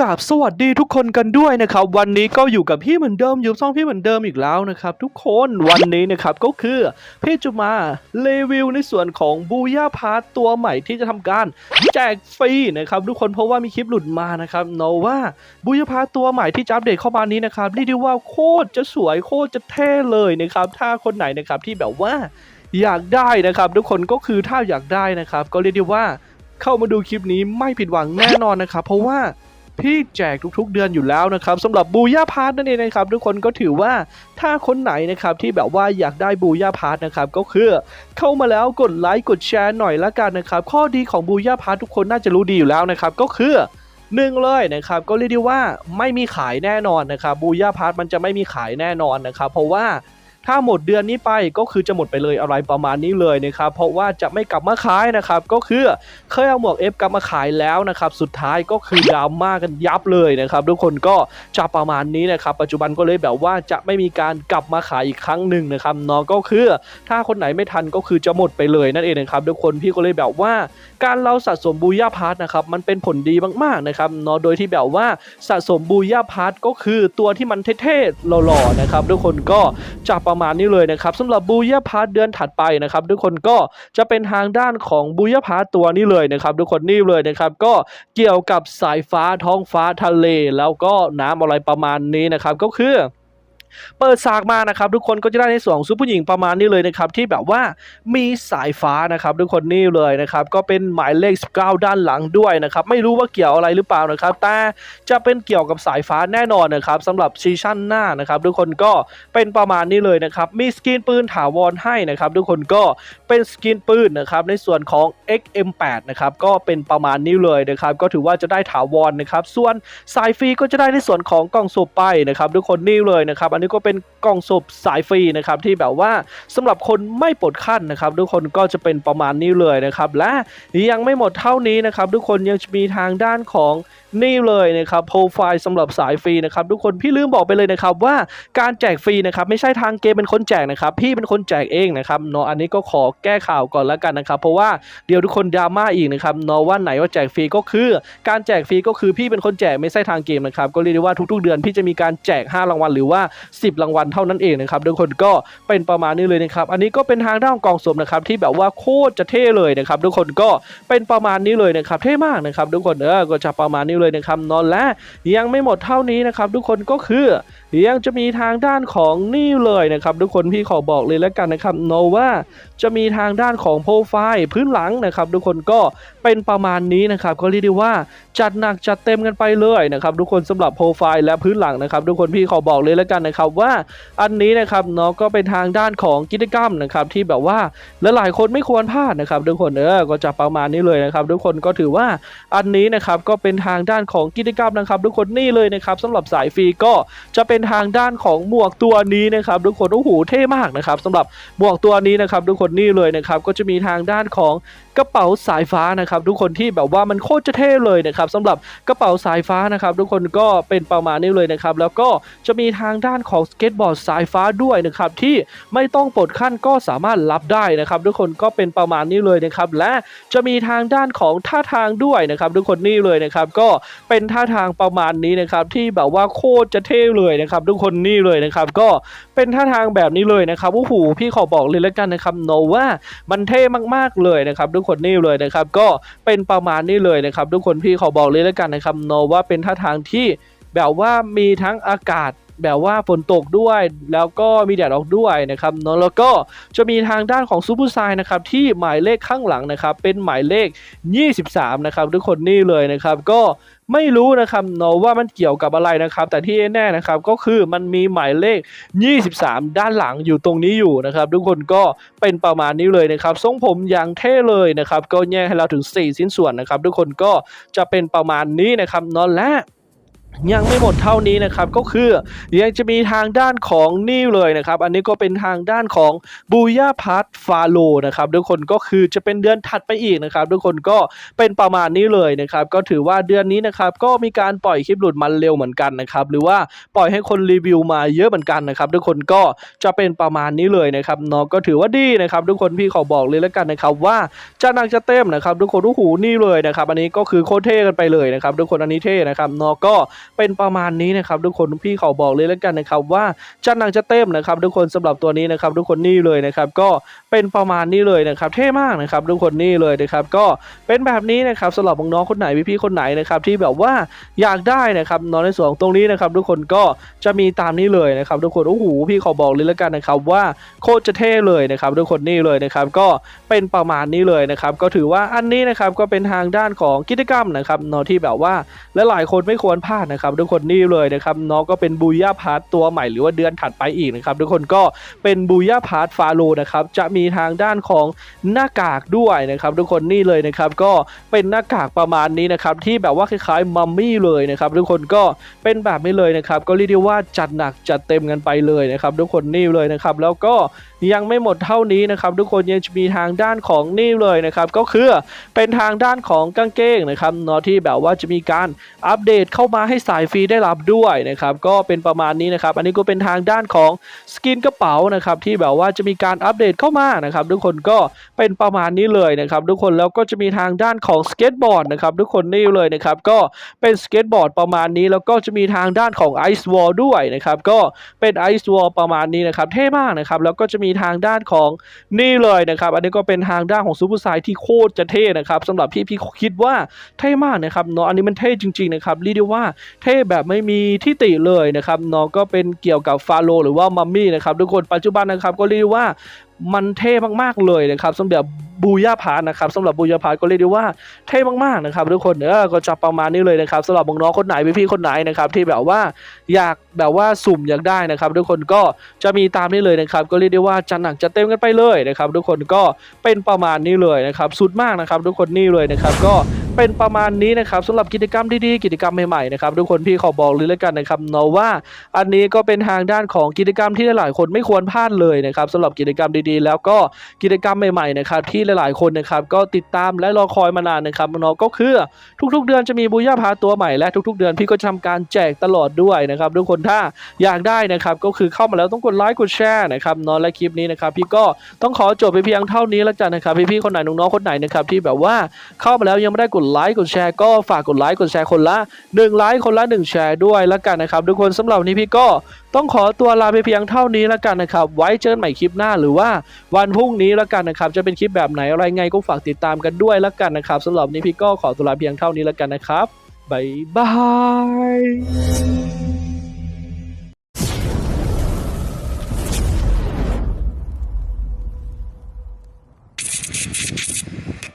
กราบสวัสดีทุกคนกันด้วยนะครับ วันนี้ก็อยู่กับพี่เหมือนเดิมอยู่ช่องพี่เหมือนเดิมอีกแล้วนะครับ ทุกคนวันนี้นะครับก็คือพี่จะมารีวิวในส่วนของบูย่าพาร์ตตัวใหม่ที่จะทำการแจกฟรีนะครับทุกคนเพราะว่ามีคลิปหลุดมานะครับเนาะว่าบูย่าพาร์ตตัวใหม่ที่จะอัปเดตเข้ามานี้นะครับเรียกได้ว่าโคตรจะสวยโคตรจะเท่เลยนะครับถ้าคนไหนนะครับที่แบบว่าอยากได้นะครับ ทุกคนก็คือถ้าอยากได้นะครับ ก็เรียกได้ว่าเข้ามาดูคลิปนี้ไม่ผิดหวังแน่นอนนะครับ เพราะว่า พี่แจกทุกๆเดือนอยู่แล้วนะครับสำหรับบูย่าพาร์ทนั่นเองนะครับทุกคนก็ถือว่าถ้าคนไหนนะครับที่แบบว่าอยากได้บูย่าพาร์ทนะครับก็คือเข้ามาแล้วกดไลค์กดแชร์หน่อยละกันนะครับข้อดีของบูย่าพาร์ททุกคนน่าจะรู้ดีอยู่แล้วนะครับก็คือหนึ่งเลยนะครับก็เรียกได้ว่าไม่มีขายแน่นอนนะครับบูย่าพาร์ทมันจะไม่มีขายแน่นอนนะครับเพราะว่า ถ้าหมดเดือนนี้ไปก็คือจะหมดไปเลยอะไรประมาณนี้เลยนะครับ เพราะว่าจะไม่กลับมาขายนะครับ ก็คือเคยเอาหมวก F กลับมาขายแล้วนะครับ สุดท้ายก็คือดราม่ากันยับเลยนะครับ ทุกคนก็จะประมาณนี้นะครับ ปัจจุบันก็เลยแบบว่าจะไม่มีการกลับมาขายอีกครั้งหนึ่งนะครับเนาะก็คือถ้าคนไหนไม่ทันก็คือจะหมดไปเลยนั่นเองนะครับทุกคนพี่ก็เลยแบบว่า การเราสะสมบูย่าพาร์ทนะครับมันเป็นผลดีมากๆนะครับเนาะโดยที่แบบว่าสะสมบูย่าพาร์ทก็คือตัวที่มันเท่ๆหล่อๆนะครับทุกคนก็จะประมาณนี้เลยนะครับสำหรับบูยาพาร์ทเดือนถัดไปนะครับทุกคนก็จะเป็นทางด้านของบูยาพาร์ทตัวนี้เลยนะครับทุกคนนี่เลยนะครับก็เกี่ยวกับสายฟ้าท้องฟ้าทะเล แล้วก็น้ำอะไรประมาณนี้นะครับก็คือ เปิดฉากมานะครับทุกคนก็จะได้ในส่วนของซุปผู้หญิงประมาณนี้เลยนะครับที่แบบว่ามีสายฟ้านะครับทุกคนนี่เลยนะครับก็เป็นหมายเลข 19 ด้านหลังด้วยนะครับไม่รู้ว่าเกี่ยวอะไรหรือเปล่านะครับแต่จะเป็นเกี่ยวกับสายฟ้าแน่นอนนะครับสำหรับซีชั่นหน้านะครับทุกคนก็เป็นประมาณนี้เลยนะครับมีสกินปืนถาวรให้นะครับทุกคนก็เป็นสกินปืนนะครับในส่วนของ XM8 นะครับก็เป็นประมาณนี้เลยนะครับก็ถือว่าจะได้ถาวรนะครับส่วนสายฟรีก็จะได้ในส่วนของกล่องสุ่มไปนะครับทุกคนนี่เลยนะครับอันนี้ก็เป็นกล่องสุ่มสายฟรีนะครับที่แบบว่าสำหรับคนไม่ปลดขั้นนะครับทุกคนก็จะเป็นประมาณนี้เลยนะครับและยังไม่หมดเท่านี้นะครับทุกคนยังจะมีทางด้านของนี่เลยนะครับโปรไฟล์สำหรับสายฟรีนะครับทุกคนพี่ลืมบอกไปเลยนะครับว่าการแจกฟรีนะครับไม่ใช่ทางเกมเป็นคนแจกนะครับพี่เป็นคนแจกเองนะครับเนาะอันนี้ก็ขอแก้ข่าวก่อนแล้วกันนะครับ เพราะว่าเดี๋ยวทุกคนดราม่าอีกนะครับเนาะว่าไหนว่าแจกฟรีก็คือ การแจกฟรีก็คือพี่เป็นคนแจกไม่ใช่ทางเกมนะครับก็เรียกได้ว่าทุกๆเดือนพี่จะมีการแจก 5 รางวัลหรือว่า10 รางวัลเท่านั้นเองนะครับทุกคนก็เป็นประมาณนี้เลยนะครับอันนี้ก็เป็นทางด้านกองสมนะครับที่แบบว่าโคตรจะเท่เลยนะครับทุกคนก็เป็นประมาณนี้เลยนะครับเท่มากนะครับทุกคนเออก็จะประมาณนี้เลยนะครับนอนและยังไม่หมดเท่านี้นะครับทุกคนก็คือยังจะมีทางด้านของนี่เลยนะครับทุกคนพี่ขอบอกเลยแล้วกันนะครับโนว่าจะมีทางด้านของโปรไฟล์พื้นหลังนะครับทุกคนก็เป็นประมาณนี้นะครับก็เรียกได้ว่าจัดหนักจัดเต็มกันไปเลยนะครับทุกคนสำหรับโปรไฟล์และพื้นหลังนะครับทุกคนพี่ขอบอกเลยแล้วกันนะครับว่าอันนี้นะครับเนาะก็เป็นทางด้านของกิจกรรมนะครับที่แบบว่าลหลายๆคนไม่ควรพลาดนะครับทุกคนเออก็จะประมาณนี้เลยนะครับทุกคนก็ถือว่าอันนี้นะครับก็เป็นทางด้านของกิจกรรมนะครับ ทุกคนนี่เลยนะครับสำหรับสายฟรีก็จะเป็นทางด้านของหมวกตัวนี้นะครับทุกคนโอ้โหเท่มากนะครับสำหรับหมวกตัวนี้นะครับทุกคนนี่เลยนะครับก็จะมีทางด้านของกระเป๋าสายฟ้านะครับทุกคนที่แบบว่ามันโคตรจะเท่เลยนะครับสำหรับกระเป๋าสายฟ้านะครับทุกคนก็เป็นประมาณนี้เลยนะครับแล้วก็จะมีทางด้านของสเก็ตบอร์ดสายฟ้าด้วยนะครับที่ไม่ต้องปลดขั้นก็สามารถรับได้นะครับ ทุกคนก็เป็นประมาณนี้เลยนะครับและจะมีทางด้านของท่าทางด้วยนะครับ ทุกคนนี่เลยนะครับก็เป็นท่าทางประมาณนี้นะครับที่แบบว่าโคตรจะเท่เลยนะครับ ทุกคนนี่เลยนะครับก็เป็นท่าทางแบบนี้เลยนะครับโอ้โหพี่ขอบอกเลยแล้วกันนะครับโนว่ามันเท่มากๆเลยนะครับทุกคนนี่เลยนะครับก็เป็นประมาณนี้เลยนะครับ ทุกคนพี่ขอบอกเลยแล้วกันนะครับโนว่าเป็นท่าทางที่แบบว่ามีทั้งอากาศ แบบว่าฝนตกด้วย แล้วก็มีแดดออกด้วยนะครับเนาะแล้วก็จะมีทางด้านของซูเปอร์ไซน์นะครับที่หมายเลขข้างหลังนะครับ เป็นหมายเลข 23 นะครับทุกคนนี่เลยนะครับก็ไม่รู้นะครับเนาะว่ามันเกี่ยวกับอะไรนะครับ แต่ที่แน่นะครับก็คือมันมีหมายเลข 23 ด้านหลังอยู่ตรงนี้อยู่นะครับทุกคนก็เป็นประมาณนี้เลยนะครับทรงผมอย่างเท่เลยนะครับก็แยกให้เราถึง 4 ชิ้นส่วนนะครับทุกคนก็จะเป็นประมาณนี้นะครับเนาะและ ยังไม่หมดเท่านี้นะครับก็คือยังจะมีทางด้านของนี่เลยนะครับ อันนี้ก็เป็นทางด้านของบูย่าพัทฟาโลนะครับทุกคนก็คือจะเป็นเดือนถัดไปอีกนะครับทุกคนก็เป็นประมาณนี้เลยนะครับ ก็ถือว่าเดือนนี้นะครับก็มีการปล่อยคลิปหลุดมันเร็วเหมือนกันนะครับหรือว่าปล่อยให้คนรีวิวมาเยอะเหมือนกันนะครับ ทุกคนก็จะเป็นประมาณนี้เลยนะครับเนาะก็ถือว่าดีนะครับ ทุกคนพี่ขอบอกเลยแล้วกันนะครับ ว่าจะนักจะเต็มนะครับ ทุกคนโอ้โหนี่เลยนะครับ อันนี้ก็คือโคตรเท่กันไปเลยนะครับ ทุกคนอันนี้เท่นะครับเนาะก็เป็นประมาณนี้นะครับทุกคนพี่เขาบอกเลยแล้วกันนะครับว่าจะหนังจะเต็มนะครับทุกคนสำหรับตัวนี้นะครับทุกคนนี่เลยนะครับก็เป็นประมาณนี้เลยนะครับเท่มากนะครับทุกคนนี่เลยนะครับก็เป็นแบบนี้นะครับสำหรับน้องคนไหนพี่ๆคนไหนนะครับที่แบบว่าอยากได้นะครับน้องในส่วนของตรงนี้นะครับทุกคนก็จะมีตามนี้เลยนะครับทุกคนโอ้โหพี่เขาบอกเลยแล้วกันนะครับว่าโคตรจะเท่เลยนะครับทุกคนนี่เลยนะครับก็เป็นประมาณนี้เลยนะครับก็ถือว่าอันนี้นะครับก็เป็นทางด้านของกิจกรรมนะครับเนาะที่แบบว่าและหลายคนไม่ควรพลาดนะครับทุกคนนี่เลยนะครับน้องก็เป็นบูย่าพาร์ตตัวใหม่หรือว่าเดือนถัดไปอีกนะครับทุกคนก็เป็นบูย่าพาร์ตฟาโลนะครับจะมีทางด้านของหน้ากากด้วยนะครับทุกคนนี่เลยนะครับก็เป็นหน้ากากประมาณนี้นะครับที่แบบว่าคล้ายๆมัมมี่เลยนะครับทุกคนก็เป็นแบบนี้เลยนะครับก็เรียกได้ว่าจัดหนักจัดเต็มกันไปเลยนะครับทุกคนนี่เลยนะครับแล้วก็ยังไม่หมดเท่านี้นะครับ ทุกคนยังจะมีทางด้านของนี่เลยนะครับ ก็คือเป็นทางด้านของกางเกงนะครับเนาะที่แบบว่าจะมีการอัปเดตเข้ามาให้สายฟรีได้รับด้วยนะครับ ก็เป็นประมาณนี้นะครับ อันนี้ก็เป็นทางด้านของสกินกระเป๋านะครับที่แบบว่าจะมีการอัปเดตเข้ามานะครับ ทุกคนก็เป็นประมาณนี้เลยนะครับ ทุกคนแล้วก็จะมีทางด้านของสเก็ตบอร์ดนะครับ ทุกคนนี่เลยนะครับก็เป็นสเก็ตบอร์ดประมาณนี้ แล้วก็จะมีทางด้านของไอซ์วอลด้วยนะครับ ก็เป็นไอซ์วอลประมาณนี้นะครับ เท่มากนะครับ แล้วก็จะมีีทางด้านของนี่เลยนะครับ อันนี้ก็เป็นทางด้านของซูเปอร์ไซด์ที่โคตรจะเท่นะครับสำหรับพี่พี่คิดว่าเท่มากนะครับเนาะอันนี้มันเท่จริงๆนะครับเรียกได้ว่าเท่แบบไม่มีที่ติเลยนะครับเนาะก็เป็นเกี่ยวกับฟาโรหรือว่ามัมมี่นะครับทุกคนปัจจุบันนะครับก็เรียกได้ว่า มันเท่มากๆเลยนะครับสำหรับบูย่าพาร์ทนะครับสำหรับบูย่าพาร์ทก็เรียกได้ว่าเท่มากๆนะครับทุกคนเออก็จะประมาณนี้เลยนะครับสำหรับน้องๆคนไหนพี่ๆคนไหนนะครับที่แบบว่าอยากแบบว่าสุ่มอยากได้นะครับ ทุกคนก็จะมีตามนี้เลยนะครับ ก็เรียกได้ว่าจะหนักจะเต็มกันไปเลยนะครับ ทุกคนก็เป็นประมาณนี้เลยนะครับ สุดมากนะครับ ทุกคนนี่เลยนะครับก็ เป็นประมาณนี้นะครับสำหรับกิจกรรมดีๆกิจกรรมใหม่ๆนะครับทุกคนพี่ขอบอกเลยแล้วกันนะครับเนาะว่าอันนี้ก็เป็นทางด้านของกิจกรรมที่หลายๆคนไม่ควรพลาดเลยนะครับสำหรับกิจกรรมดีๆ แล้วก็กิจกรรมใหม่ๆนะครับที่หลายๆคนนะครับก็ติดตามและรอคอยมานานนะครับเนาะก็คือทุกๆ เดือนจะมีบูย่าพาตัวใหม่และทุก ๆ เดือนพี่ก็จะทำการแจกตลอดด้วยนะครับทุกคนถ้าอยากได้นะครับก็คือเข้ามาแล้วต้องกดไลค์กดแชร์นะครับเนาะและคลิปนี้นะครับพี่ก็ต้องขอจบไปเพียงเท่านี้แล้วกันนะครับพี่ๆคนไหนน้องๆคนไหนนะครับที่แบบว่าเข้ามาแล้วยังไม่ได้กดไลค์กดแชร์ก็ฝากกดไลค์กดแชร์คนละ1ไลค์คนละ 1 แชร์ด้วยแล้วกันนะครับ ทุกคนสำหรับนี้พี่ก็ต้องขอตัวลาไปเพียงเท่านี้แล้วกันนะครับ ไว้เจอกันใหม่คลิปหน้าหรือว่าวันพรุ่งนี้แล้วกันนะครับ จะเป็นคลิปแบบไหนอะไรไงก็ฝากติดตามกันด้วยแล้วกันนะครับสำหรับนนี้พี่ก็ขอตัวลาเพียงเท่านี้แล้วกันนะครับบ๊ายบาย